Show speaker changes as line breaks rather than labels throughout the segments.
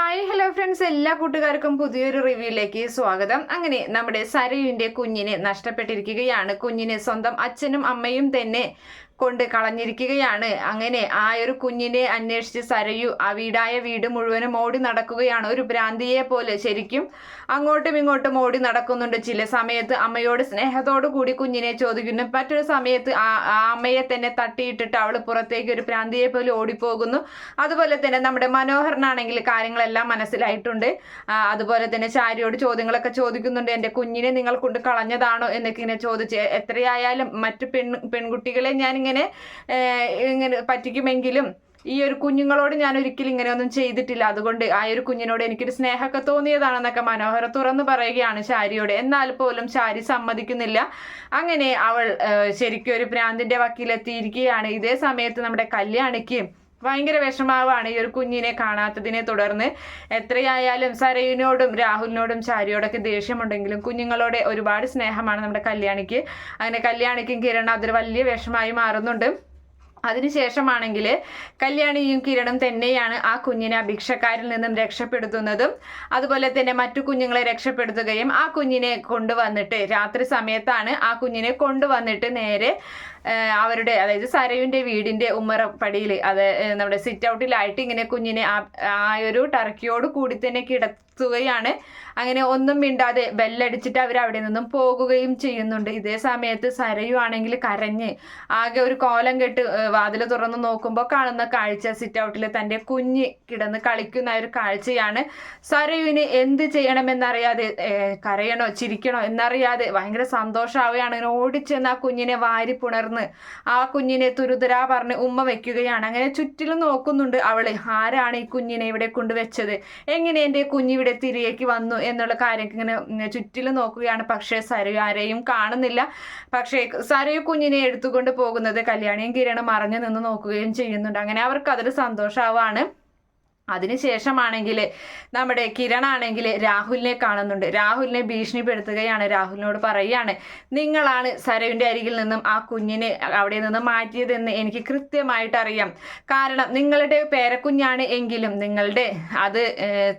Hi hello friends എല്ലാ കൂട്ടുകാർക്കും പുതിയൊരു റിവ്യൂയിലേക്ക് സ്വാഗതം. അങ്ങനെ നമ്മുടെ സരയുവിന്റെ കുഞ്ഞിനെ നഷ്ടപ്പെട്ടിരിക്കുകയാണ്. കുഞ്ഞിനെ സ്വന്തം അച്ഛനും അമ്മയും തന്നെ കൊണ്ട് കളഞ്ഞിരിക്കുകയാണ്. അങ്ങനെ ആ ഒരു കുഞ്ഞിനെ അന്വേഷിച്ച് സരയു ആ വീടായ വീട് മുഴുവനും ഓടി നടക്കുകയാണ്. ഒരു ഭ്രാന്തിയെ പോലെ ശരിക്കും അങ്ങോട്ടും ഇങ്ങോട്ടും ഓടി നടക്കുന്നുണ്ട്. ചില സമയത്ത് അമ്മയോട് സ്നേഹത്തോടു കൂടി കുഞ്ഞിനെ ചോദിക്കുന്നു. മറ്റൊരു സമയത്ത് ആ അമ്മയെ തന്നെ തട്ടിയിട്ടിട്ട് അവൾ പുറത്തേക്ക് ഒരു ഭ്രാന്തിയെ പോലെ ഓടിപ്പോകുന്നു. അതുപോലെ തന്നെ നമ്മുടെ മനോഹരനാണെങ്കിൽ കാര്യങ്ങളെല്ലാം മനസ്സിലായിട്ടുണ്ട്. അതുപോലെ തന്നെ ചാരിയോട് ചോദ്യങ്ങളൊക്കെ ചോദിക്കുന്നുണ്ട്. എന്റെ കുഞ്ഞിനെ നിങ്ങൾ കൊണ്ട് കളഞ്ഞതാണോ? എന്നൊക്കെ ഇങ്ങനെ ചോദിച്ച് എത്രയായാലും മറ്റു പെൺ പെൺകുട്ടികളെ ഞാൻ ഇങ്ങനെ ഇങ്ങനെ ഇങ്ങനെ പറ്റിക്കുമെങ്കിലും ഈ ഒരു കുഞ്ഞുങ്ങളോട് ഞാൻ ഒരിക്കലും ഇങ്ങനെയൊന്നും ചെയ്തിട്ടില്ല. അതുകൊണ്ട് ആ ഒരു കുഞ്ഞിനോട് എനിക്കൊരു സ്നേഹമൊക്കെ തോന്നിയതാണെന്നൊക്കെ മനോഹര തുറന്നു പറയുകയാണ് ശാരിയോട്. എന്നാൽ പോലും ശാരി സമ്മതിക്കുന്നില്ല. അങ്ങനെ അവൾ ശരിക്കും ഒരു ഭ്രാന്തിന്റെ വക്കീലെത്തിയിരിക്കുകയാണ്. ഇതേ സമയത്ത് നമ്മുടെ കല്യാണിക്ക് ഭയങ്കര വിഷമാവാണ് ഈ ഒരു കുഞ്ഞിനെ കാണാത്തതിനെ തുടർന്ന്. എത്രയായാലും സരയുനോടും രാഹുലിനോടും ചാരിയോടൊക്കെ ദേഷ്യമുണ്ടെങ്കിലും കുഞ്ഞുങ്ങളോട് ഒരുപാട് സ്നേഹമാണ് നമ്മുടെ കല്യാണിക്ക്. അങ്ങനെ കല്യാണിക്കും കിരൺ അതൊരു വലിയ വിഷമായി മാറുന്നുണ്ട്. അതിനുശേഷമാണെങ്കിൽ കല്യാണിയും കിരണും തന്നെയാണ് ആ കുഞ്ഞിനെ അഭിക്ഷക്കാരിൽ നിന്നും രക്ഷപ്പെടുത്തുന്നതും. അതുപോലെ തന്നെ മറ്റു കുഞ്ഞുങ്ങളെ രക്ഷപ്പെടുത്തുകയും ആ കുഞ്ഞിനെ കൊണ്ടുവന്നിട്ട് രാത്രി സമയത്താണ് ആ കുഞ്ഞിനെ കൊണ്ടുവന്നിട്ട് നേരെ അവരുടെ അതായത് സരയുവിന്റെ വീടിന്റെ ഉമ്മറപ്പടിയിൽ അത് ഏ, നമ്മുടെ സിറ്റ് ഔട്ടിലായിട്ട് ഇങ്ങനെ കുഞ്ഞിനെ ആ ഒരു ടർക്കിയോട് കൂടി തന്നെ കിടത്തുകയാണ്. അങ്ങനെ ഒന്നും മിണ്ടാതെ ബെല്ലടിച്ചിട്ട് അവർ അവിടെ നിന്നും പോകുകയും ചെയ്യുന്നുണ്ട്. ഇതേ സമയത്ത് സരയുവാണെങ്കിൽ കരഞ്ഞ് ആകെ ഒരു കോലം കെട്ട് വാതിൽ തുറന്ന് നോക്കുമ്പോൾ കാണുന്ന കാഴ്ച സിറ്റ് ഔട്ടിൽ തന്റെ കുഞ്ഞ് കിടന്ന് കളിക്കുന്ന ഒരു കാഴ്ചയാണ്. സരയുവിന് എന്ത് ചെയ്യണമെന്നറിയാതെ കരയണോ ചിരിക്കണോ എന്നറിയാതെ ഭയങ്കര സന്തോഷമാവുകയാണ് ഓടിച്ചെന്ന് ആ കുഞ്ഞിനെ വാരി പുണർന്ന് ആ കുഞ്ഞിനെ തുരുതുരാ പറഞ്ഞ് ഉമ്മ വെക്കുകയാണ്. അങ്ങനെ ചുറ്റിലും നോക്കുന്നുണ്ട് അവൾ. ആരാണ് ഈ കുഞ്ഞിനെ ഇവിടെ കൊണ്ടുവച്ചത്? എങ്ങനെ എന്റെ കുഞ്ഞ് ഇവിടെ തിരികേക്ക് വന്നു എന്നുള്ള കാര്യം ഇങ്ങനെ ചുറ്റിലും നോക്കുകയാണ്. പക്ഷേ സരു ആരെയും കാണുന്നില്ല. പക്ഷേ സരു കുഞ്ഞിനെ എടുത്തുകൊണ്ട് പോകുന്നത് കല്യാണിയും കിരണും മറഞ്ഞു നിന്ന് നോക്കുകയും ചെയ്യുന്നുണ്ട്. അങ്ങനെ അവർക്ക് അതൊരു സന്തോഷമാവാണ് അതിനുശേഷമാണെങ്കിൽ നമ്മുടെ കിരൺ ആണെങ്കിൽ രാഹുലിനെ കാണുന്നുണ്ട്. രാഹുലിനെ ഭീഷണിപ്പെടുത്തുകയാണ് രാഹുലിനോട് പറയുകയാണ് നിങ്ങളാണ് സരവിന്റെ അരികിൽ നിന്നും ആ കുഞ്ഞിനെ അവിടെ നിന്ന് മാറ്റിയതെന്ന് എനിക്ക് കൃത്യമായിട്ട് അറിയാം കാരണം നിങ്ങളുടെ പേരക്കുഞ്ഞാണ് എങ്കിലും നിങ്ങളുടെ അത്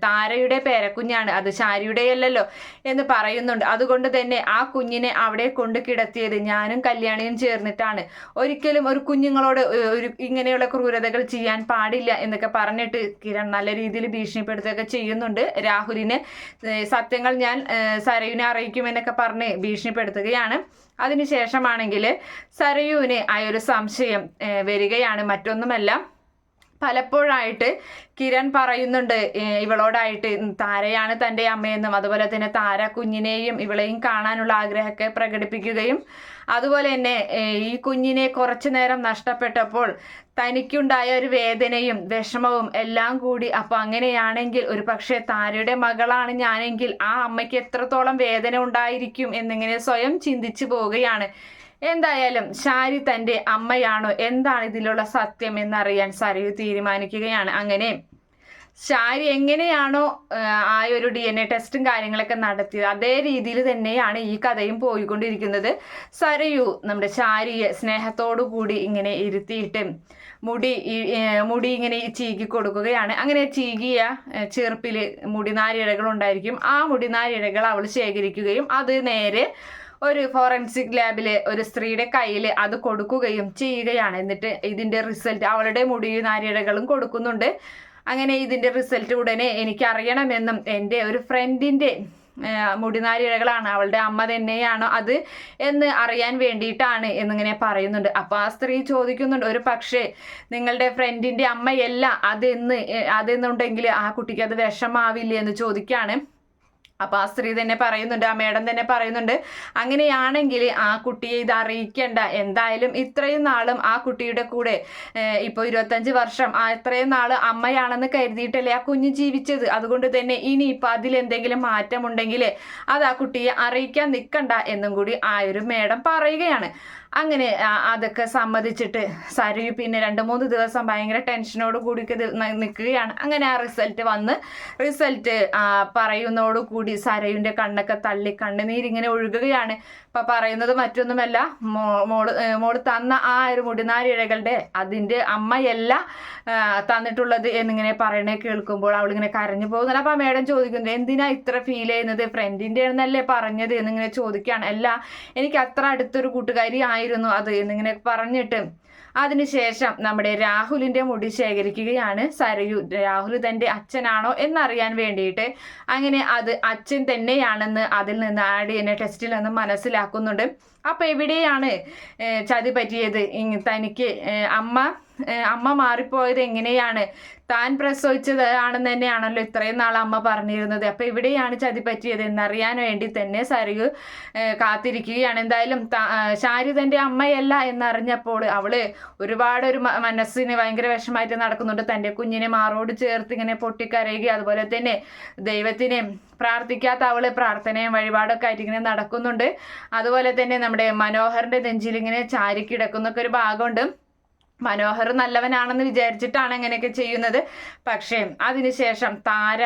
താരയുടെ പേരക്കുഞ്ഞാണ് അത് ശാരിയുടെയല്ലല്ലോ എന്ന് പറയുന്നുണ്ട്. അതുകൊണ്ട് തന്നെ ആ കുഞ്ഞിനെ അവിടെ കൊണ്ട് കിടത്തിയത് ഞാനും കല്യാണിയും ചേർന്നിട്ടാണ്. ഒരിക്കലും ഒരു കുഞ്ഞുങ്ങളോട് ഒരു ഇങ്ങനെയുള്ള ക്രൂരതകൾ ചെയ്യാൻ പാടില്ല എന്നൊക്കെ പറഞ്ഞിട്ട് കിരൺ നല്ല രീതിയിൽ ഭീഷണിപ്പെടുത്തുകയൊക്കെ ചെയ്യുന്നുണ്ട്. രാഹുലിന് സത്യങ്ങൾ ഞാൻ സരയുവിനെ അറിയിക്കുമെന്നൊക്കെ പറഞ്ഞ് ഭീഷണിപ്പെടുത്തുകയാണ്. അതിനുശേഷമാണെങ്കിൽ സരയുവിന് ആ ഒരു സംശയം വരികയാണ്. മറ്റൊന്നുമല്ല പലപ്പോഴായിട്ട് കിരൺ പറയുന്നുണ്ട് ഇവളോടായിട്ട് താരയാണ് തന്റെ അമ്മയെന്നും അതുപോലെ തന്നെ താര കുഞ്ഞിനെയും ഇവളെയും കാണാനുള്ള ആഗ്രഹമൊക്കെ പ്രകടിപ്പിക്കുകയും അതുപോലെ തന്നെ ഈ കുഞ്ഞിനെ കുറച്ചു നേരം നഷ്ടപ്പെട്ടപ്പോൾ തനിക്കുണ്ടായ ഒരു വേദനയും വിഷമവും എല്ലാം കൂടി. അപ്പോൾ അങ്ങനെയാണെങ്കിൽ ഒരു പക്ഷേ താരയുടെ മകളാണ് ഞാനെങ്കിൽ ആ അമ്മയ്ക്ക് എത്രത്തോളം വേദന ഉണ്ടായിരിക്കും എന്നിങ്ങനെ സ്വയം ചിന്തിച്ചു പോവുകയാണ്. എന്തായാലും ശാരി തന്റെ അമ്മയാണോ? എന്താണ് ഇതിലുള്ള സത്യം എന്നറിയാൻ സരയു തീരുമാനിക്കുകയാണ്. അങ്ങനെ ശാരി എങ്ങനെയാണോ ആ, ഒരു ഡി എൻ എ ടെസ്റ്റും കാര്യങ്ങളൊക്കെ നടത്തിയത്. അതേ രീതിയിൽ തന്നെയാണ് ഈ കഥയും പോയിക്കൊണ്ടിരിക്കുന്നത്. സരയു നമ്മുടെ ശാരിയെ സ്നേഹത്തോടു കൂടി ഇങ്ങനെ ഇരുത്തിയിട്ട് മുടി മുടി ഇങ്ങനെ ചീകി കൊടുക്കുകയാണ്. അങ്ങനെ ചീകിയ ചെറുപ്പിൽ മുടിനാരിഴകൾ ഉണ്ടായിരിക്കും. ആ മുടിനാരിഴകൾ അവൾ ശേഖരിക്കുകയും അത് നേരെ ഒരു ഫോറൻസിക് ലാബിലെ ഒരു സ്ത്രീയുടെ കയ്യിൽ അത് കൊടുക്കുകയും ചെയ്യുകയാണ്. എന്നിട്ട് ഇതിന്റെ റിസൾട്ട് അവളുടെ മുടിയും നാരിഴകളും കൊടുക്കുന്നുണ്ട്. അങ്ങനെ ഇതിന്റെ റിസൾട്ട് ഉടനെ എനിക്ക് അറിയണമെന്നും എന്റെ ഒരു ഫ്രണ്ടിന്റെ മുടിനാരിഴകളാണ്. അവളുടെ അമ്മ തന്നെയാണോ അത് എന്ന് അറിയാൻ വേണ്ടിയിട്ടാണ് എന്നിങ്ങനെ പറയുന്നുണ്ട്. അപ്പോൾ ആ സ്ത്രീ ചോദിക്കുന്നുണ്ട് ഒരു പക്ഷേ നിങ്ങളുടെ ഫ്രണ്ടിന്റെ അമ്മയല്ല അതെന്ന് അതെന്നുണ്ടെങ്കിൽ ആ കുട്ടിക്ക് അത് വിഷമാവില്ലേ? എന്ന് ചോദിക്കുകയാണ് അപ്പോൾ ആ സ്ത്രീ തന്നെ പറയുന്നുണ്ട് ആ മേഡം തന്നെ പറയുന്നുണ്ട് അങ്ങനെയാണെങ്കിൽ ആ കുട്ടിയെ ഇത് അറിയിക്കേണ്ട. എന്തായാലും ഇത്രയും നാളും ആ കുട്ടിയുടെ കൂടെ ഇപ്പോൾ ഇരുപത്തഞ്ച് വർഷം ആ ഇത്രയും നാൾ അമ്മയാണെന്ന് കരുതിയിട്ടല്ലേ ആ കുഞ്ഞ് ജീവിച്ചത്? അതുകൊണ്ട് തന്നെ ഇനി ഇപ്പം അതിലെന്തെങ്കിലും മാറ്റമുണ്ടെങ്കിൽ അത് ആ കുട്ടിയെ അറിയിക്കാൻ നിൽക്കണ്ട എന്നും കൂടി ആ ഒരു മേഡം പറയുകയാണ്. അങ്ങനെ അതൊക്കെ സമ്മതിച്ചിട്ട് സരയു പിന്നെ രണ്ട് മൂന്ന് ദിവസം ഭയങ്കര ടെൻഷനോട് കൂടി നിൽക്കുകയാണ് അങ്ങനെ ആ റിസൾട്ട് വന്ന് റിസൾട്ട് പറയുന്നതോടുകൂടി സരയുവിന്റെ കണ്ണൊക്കെ തള്ളി കണ്ണുനീരിങ്ങനെ ഒഴുകുകയാണ്. ഇപ്പൊ പറയുന്നത് മറ്റൊന്നുമല്ല മോൾ മോൾ തന്ന ആ ഒരു മുടിനാരിഴകളുടെ അതിന്റെ അമ്മയല്ല തന്നിട്ടുള്ളത് എന്നിങ്ങനെ പറയണേ കേൾക്കുമ്പോൾ അവളിങ്ങനെ കരഞ്ഞു പോകുന്നില്ല അപ്പം മേഡം ചോദിക്കുന്നത് എന്തിനാ ഇത്ര ഫീൽ ചെയ്യുന്നത്? ഫ്രണ്ടിന്റെ എന്നല്ലേ പറഞ്ഞത്? എന്നിങ്ങനെ ചോദിക്കുകയാണ്. അല്ല എനിക്ക് അത്ര അടുത്തൊരു കൂട്ടുകാരി ആയിരുന്നു അത് എന്നിങ്ങനെ പറഞ്ഞിട്ട് അതിനുശേഷം നമ്മുടെ രാഹുലിന്റെ മുടി ശേഖരിക്കുകയാണ്. സരയു രാഹുൽ തന്റെ അച്ഛനാണോ എന്നറിയാൻ വേണ്ടിയിട്ട് അങ്ങനെ അത് അച്ഛൻ തന്നെയാണെന്ന് അതിൽ നിന്ന് ആഡ് ചെയ്യുന്ന ടെസ്റ്റിൽ നിന്ന് മനസ്സിലാക്കുന്നുണ്ട്. അപ്പൊ എവിടെയാണ് ചതി പറ്റിയത്? തനിക്ക് അമ്മ അമ്മ മാറിപ്പോയത് എങ്ങനെയാണ്? താൻ പ്രസവിച്ചത് ആണെന്ന് തന്നെയാണല്ലോ ഇത്രയും നാൾ അമ്മ പറഞ്ഞിരുന്നത്. അപ്പൊ ഇവിടെയാണ് ചതി പറ്റിയത് എന്നറിയാൻ വേണ്ടി തന്നെ ഏഹ്, കാത്തിരിക്കുകയാണ്. എന്തായാലും ശാരി തന്റെ അമ്മയല്ല എന്നറിഞ്ഞപ്പോൾ അവൾ ഒരുപാട് ഒരു മനസ്സിന് ഭയങ്കര വിഷമായിട്ട് നടക്കുന്നുണ്ട്. തന്റെ കുഞ്ഞിനെ മാറോട് ചേർത്ത് ഇങ്ങനെ പൊട്ടിക്കരയുക അതുപോലെ തന്നെ ദൈവത്തിനെ പ്രാർത്ഥിക്കാത്ത അവൾ പ്രാർത്ഥനയും വഴിപാടൊക്കെ ആയിട്ട് ഇങ്ങനെ നടക്കുന്നുണ്ട്. അതുപോലെ തന്നെ നമ്മുടെ മനോഹറിന്റെ നെഞ്ചിൽ ഇങ്ങനെ ചാരി കിടക്കുന്നൊക്കെ ഒരു ഭാഗമുണ്ട്. മനോഹർ നല്ലവനാണെന്ന് വിചാരിച്ചിട്ടാണ് അങ്ങനെയൊക്കെ ചെയ്യുന്നത്. പക്ഷേ അതിനുശേഷം താര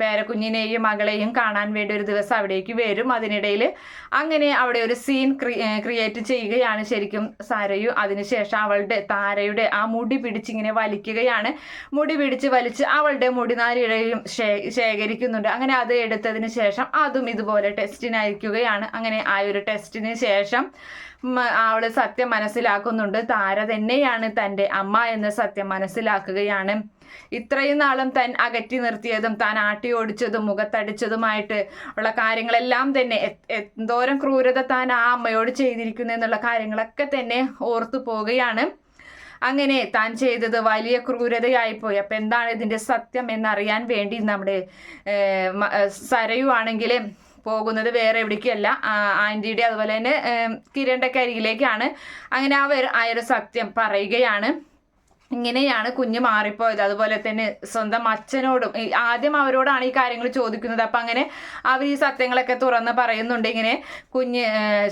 പേരക്കുഞ്ഞിനെയും മകളെയും കാണാൻ വേണ്ടി ഒരു ദിവസം അവിടേക്ക് വരും. അതിനിടയിൽ അങ്ങനെ അവിടെ ഒരു സീൻ ക്രിയേറ്റ് ചെയ്യുകയാണ് ശരിക്കും സാരയു. അതിനുശേഷം അവളുടെ താരയുടെ ആ മുടി പിടിച്ചിങ്ങനെ വലിക്കുകയാണ്. മുടി പിടിച്ച് വലിച്ച് അവളുടെ മുടിനാരിഴയും ശേ- ശേഖരിക്കുന്നുണ്ട്. അങ്ങനെ അത് എടുത്തതിന് ശേഷം അതും ഇതുപോലെ ടെസ്റ്റിന് അയക്കുകയാണ്. അങ്ങനെ ആ ഒരു ടെസ്റ്റിന് ശേഷം അവൾ സത്യം മനസ്സിലാക്കുന്നുണ്ട്. താര തന്നെയാണ് തന്റെ അമ്മ എന്ന സത്യം മനസ്സിലാക്കുകയാണ്. ഇത്രയും നാളും തൻ അകറ്റി നിർത്തിയതും താൻ ആട്ടി ഓടിച്ചതും മുഖത്തടിച്ചതുമായിട്ട് ഉള്ള കാര്യങ്ങളെല്ലാം തന്നെ എന്തോരം ക്രൂരത താൻ ആ അമ്മയോട് ചെയ്തിരിക്കുന്നു എന്നുള്ള കാര്യങ്ങളൊക്കെ തന്നെ ഓർത്തു പോവുകയാണ്. അങ്ങനെ താൻ ചെയ്തത് വലിയ ക്രൂരതയായിപ്പോയി അപ്പം എന്താണ് ഇതിന്റെ സത്യം എന്നറിയാൻ വേണ്ടി നമ്മുടെ ഏഹ്, പോകുന്നത് വേറെ എവിടേക്കല്ല ആന്റിയുടെ അതുപോലെ തന്നെ കിരണിന്റെ അങ്ങനെ അവർ ആ ഒരു സത്യം പറയുകയാണ്. ഇങ്ങനെയാണ് കുഞ്ഞ് മാറിപ്പോയത്. അതുപോലെ തന്നെ സ്വന്തം അച്ഛനോടും ആദ്യം അവരോടാണ് ഈ കാര്യങ്ങൾ ചോദിക്കുന്നത്. അപ്പം അങ്ങനെ അവർ ഈ സത്യങ്ങളൊക്കെ തുറന്ന് പറയുന്നുണ്ട്. ഇങ്ങനെ കുഞ്ഞ്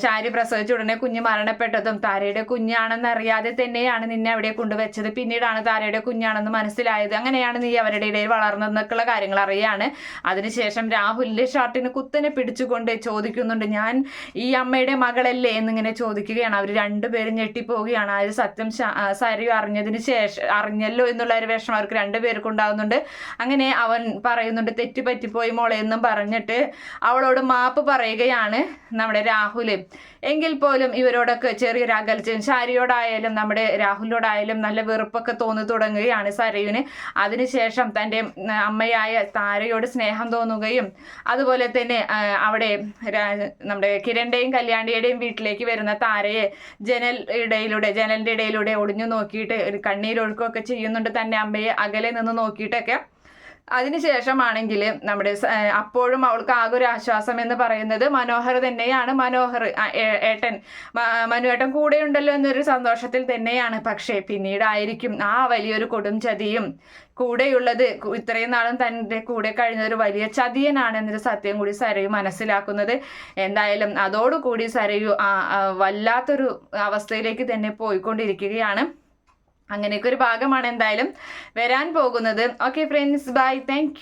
ശാരി പ്രസവിച്ച ഉടനെ കുഞ്ഞ് മരണപ്പെട്ടതും താരയുടെ കുഞ്ഞാണെന്ന് അറിയാതെ തന്നെയാണ് നിന്നെ അവിടെ കൊണ്ടുവച്ചത്. പിന്നീടാണ് താരയുടെ കുഞ്ഞാണെന്ന് മനസ്സിലായത്. അങ്ങനെയാണ് നീ അവരുടെ ഇടയിൽ വളർന്നതെന്നൊക്കെയുള്ള കാര്യങ്ങൾ അറിയാണ്. അതിനുശേഷം രാഹുലിന്റെ ഷർട്ടിന് കുത്തനെ പിടിച്ചുകൊണ്ട് ചോദിക്കുന്നുണ്ട് ഞാൻ ഈ അമ്മയുടെ മകളല്ലേ? എന്നിങ്ങനെ ചോദിക്കുകയാണ്. അവർ രണ്ടുപേരും ഞെട്ടിപ്പോവുകയാണ്. ആ ഒരു സത്യം സാരി അറിഞ്ഞതിന് ശേഷം അറിഞ്ഞല്ലോ എന്നുള്ള ഒരു വിഷമം അവർക്ക് രണ്ടുപേർക്കും ഉണ്ടാകുന്നുണ്ട് അങ്ങനെ അവൻ പറയുന്നുണ്ട് തെറ്റ് പറ്റിപ്പോയി മോളെ എന്നും പറഞ്ഞിട്ട് അവളോട് മാപ്പ് പറയുകയാണ് നമ്മുടെ രാഹുൽ എങ്കിൽ പോലും ഇവരോടൊക്കെ ചെറിയൊരു അകൽച്ചയും ശാരിയോടായാലും നമ്മുടെ രാഹുലിനോടായാലും നല്ല വെറുപ്പൊക്കെ തോന്നി തുടങ്ങുകയാണ് സരയുവിന് അതിനുശേഷം തന്റെ അമ്മയായ താരയോട് സ്നേഹം തോന്നുകയും അതുപോലെ തന്നെ അവിടെ നമ്മുടെ കിരണിന്റെയും കല്യാണിയുടെയും വീട്ടിലേക്ക് വരുന്ന താരയെ ജനൽ ഇടയിലൂടെ ജനലിന്റെ ഇടയിലൂടെ ഒളിഞ്ഞു നോക്കിയിട്ട് ഒരു കണ്ണീരൊഴുക്കുകയൊക്കെ ചെയ്യുന്നുണ്ട് തന്റെ അമ്മയെ അകലെ നിന്ന് നോക്കിയിട്ടൊക്കെ. അതിനുശേഷമാണെങ്കിൽ നമ്മുടെ അപ്പോഴും അവൾക്ക് ആകെ ഒരു ആശ്വാസം എന്ന് പറയുന്നത് മനോഹർ തന്നെയാണ്. മനോഹർ ഏട്ടൻ കൂടെ ഉണ്ടല്ലോ എന്നൊരു സന്തോഷത്തിൽ തന്നെയാണ്. പക്ഷേ പിന്നീടായിരിക്കും ആ വലിയൊരു കൊടും ചതിയും കൂടെയുള്ളത്. ഇത്രയും നാളും തന്റെ കൂടെ കഴിഞ്ഞ ഒരു വലിയ ചതിയനാണ് എന്നൊരു സത്യം കൂടി സരയു മനസ്സിലാക്കുന്നത്. എന്തായാലും അതോടുകൂടി സരയു വല്ലാത്തൊരു അവസ്ഥയിലേക്ക് തന്നെ പോയിക്കൊണ്ടിരിക്കുകയാണ്. അങ്ങനെയൊക്കെ ഒരു ഭാഗമാണ് എന്തായാലും വരാൻ പോകുന്നത്. Okay friends bye thank